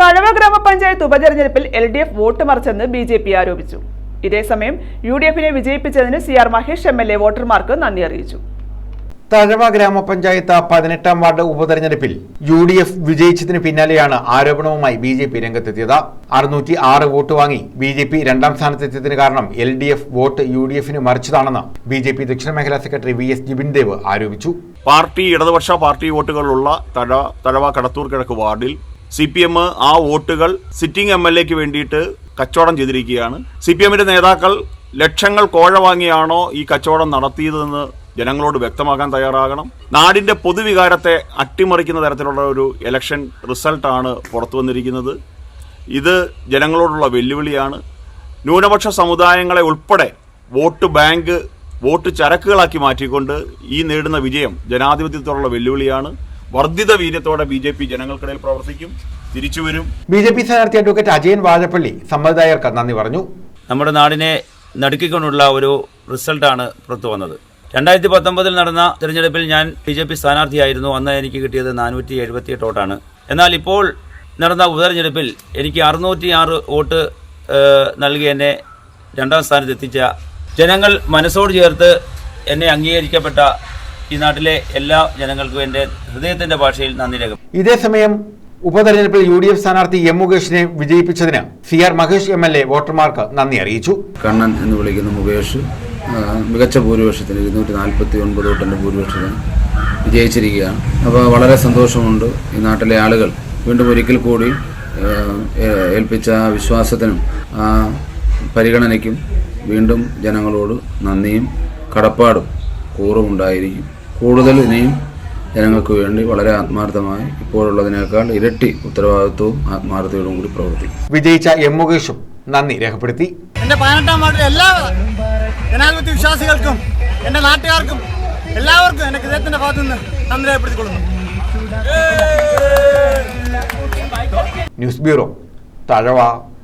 തഴവ ഗ്രാമപഞ്ചായത്ത് ഉപതെരഞ്ഞെടുപ്പിൽ L D F vote മറിച്ചെന്ന് ബി ജെ പി ആരോപിച്ചു. ഇതേസമയം യു ഡി എഫിനെ വിജയിപ്പിച്ചതിന് C R Mahesh M L A വോട്ടർമാർക്ക് നന്ദി അറിയിച്ചു. തഴവ ഗ്രാമപഞ്ചായത്ത് പതിനെട്ടാം വാർഡ് ഉപതെരഞ്ഞെടുപ്പിൽ യു ഡി എഫ് വിജയിച്ചതിന് പിന്നാലെയാണ് ആരോപണവുമായി ബി ജെ പി രംഗത്തെത്തിയത്. അറുന്നൂറ്റി ആറ് വോട്ട് വാങ്ങി ബി ജെ പി രണ്ടാം സ്ഥാനത്തെത്തിയതിന് കാരണം L D F vote U D എഫിന് മറിച്ചതാണെന്ന് ബി ജെ പി ദക്ഷിണ മേഖലാ secretary V S Jibin Dev ആരോപിച്ചു. പാർട്ടി ഇടതുപക്ഷ പാർട്ടി വോട്ടുകളുള്ള തഴ തഴവ കടത്തൂർ കിഴക്ക് വാർഡിൽ സി പി എം ആ വോട്ടുകൾ സിറ്റിംഗ് എം എൽ എക്ക് വേണ്ടിയിട്ട് കച്ചവടം ചെയ്തിരിക്കുകയാണ്. സി പി എമ്മിന്റെ നേതാക്കൾ ലക്ഷങ്ങൾ കോഴ വാങ്ങിയാണോ ഈ കച്ചവടം നടത്തിയതെന്ന് ജനങ്ങളോട് വ്യക്തമാക്കാൻ തയ്യാറാകണം. നാടിന്റെ പൊതുവികാരത്തെ അട്ടിമറിക്കുന്ന തരത്തിലുള്ള ഒരു ഇലക്ഷൻ റിസൾട്ടാണ് പുറത്തു വന്നിരിക്കുന്നത്. ഇത് ജനങ്ങളോടുള്ള വെല്ലുവിളിയാണ്. ന്യൂനപക്ഷ സമുദായങ്ങളെ ഉൾപ്പെടെ വോട്ട് ബാങ്ക് വോട്ട് ചരക്കുകളാക്കി മാറ്റിക്കൊണ്ട് ഈ നേടുന്ന വിജയം ജനാധിപത്യത്തോടുള്ള വെല്ലുവിളിയാണ്. വർദ്ധിത വീര്യത്തോടെ ബി ജെ പി ജനങ്ങൾക്കിടയിൽ പ്രവർത്തിക്കും തിരിച്ചുവരും ബി ജെ പി സ്ഥാനാർത്ഥി അഡ്വക്കേറ്റ് അജയൻ വാഴപ്പള്ളി സമ്മതിദായകർക്ക് നന്ദി പറഞ്ഞു. നമ്മുടെ നാടിനെ നടുക്കിക്കൊണ്ടുള്ള ഒരു റിസൾട്ടാണ് പുറത്തു വന്നത്. രണ്ടായിരത്തി പത്തൊമ്പതിൽ നടന്ന തിരഞ്ഞെടുപ്പിൽ ഞാൻ ബി ജെ പി സ്ഥാനാർത്ഥിയായിരുന്നു. അന്ന് എനിക്ക് കിട്ടിയത് നാനൂറ്റി എഴുപത്തിയെട്ട് വോട്ടാണ്. എന്നാൽ ഇപ്പോൾ നടന്ന ഉപതെരഞ്ഞെടുപ്പിൽ എനിക്ക് അറുന്നൂറ്റി ആറ് വോട്ട് നൽകി എന്നെ രണ്ടാം സ്ഥാനത്ത് എത്തിച്ച ജനങ്ങൾ മനസ്സോട് ചേർത്ത് എന്നെ അംഗീകരിക്കപ്പെട്ട ഈ നാട്ടിലെ എല്ലാ ജനങ്ങൾക്കും എന്റെ ഹൃദയത്തിന്റെ ഭാഷയിൽ നന്ദി രേഖ ഇതേസമയം ഉപതെരഞ്ഞെടുപ്പിൽ യു ഡി എഫ് സ്ഥാനാർത്ഥി എം മുകേഷിനെ വിജയിപ്പിച്ചതിന് C R Mahesh M L A വോട്ടർമാർക്ക് നന്ദി അറിയിച്ചു. കണ്ണൻ എന്ന് വിളിക്കുന്ന മുകേഷ് മികച്ച ഭൂരിപക്ഷത്തിന് ഇരുന്നൂറ്റി നാൽപ്പത്തി ഒൻപത് വോട്ടിന്റെ ഭൂരിപക്ഷത്തിന് വിജയിച്ചിരിക്കുകയാണ്. അപ്പോൾ വളരെ സന്തോഷമുണ്ട് ഈ നാട്ടിലെ ആളുകൾ വീണ്ടും ഒരിക്കൽ കൂടി ഏൽപ്പിച്ച വിശ്വാസത്തിനും ആ പരിഗണനയ്ക്കും വീണ്ടും ജനങ്ങളോട് നന്ദിയും കടപ്പാടും കൂറും ഉണ്ടായിരിക്കും. കൂടുതൽ ഇനിയും ജനങ്ങൾക്ക് വേണ്ടി വളരെ ആത്മാർത്ഥമായി ഇപ്പോഴുള്ളതിനേക്കാൾ ഇരട്ടി ഉത്തരവാദിത്വവും ആത്മാർത്ഥതയോടും കൂടി പ്രവർത്തിക്കും. വിജയിച്ച എം മുകേഷും നന്ദി രേഖപ്പെടുത്തി. എന്റെ പതിനെട്ടാം വാർഡിലെ എല്ലാ ജനാധിപത്യ വിശ്വാസികൾക്കും എന്റെ നാട്ടുകാർക്കും എല്ലാവർക്കും എന്റെ ഹൃദയത്തിന്റെ ഭാഗത്തു നിന്ന് നന്ദി രേഖപ്പെടുത്തിക്കൊള്ളുന്നു. News bureau Thazhava.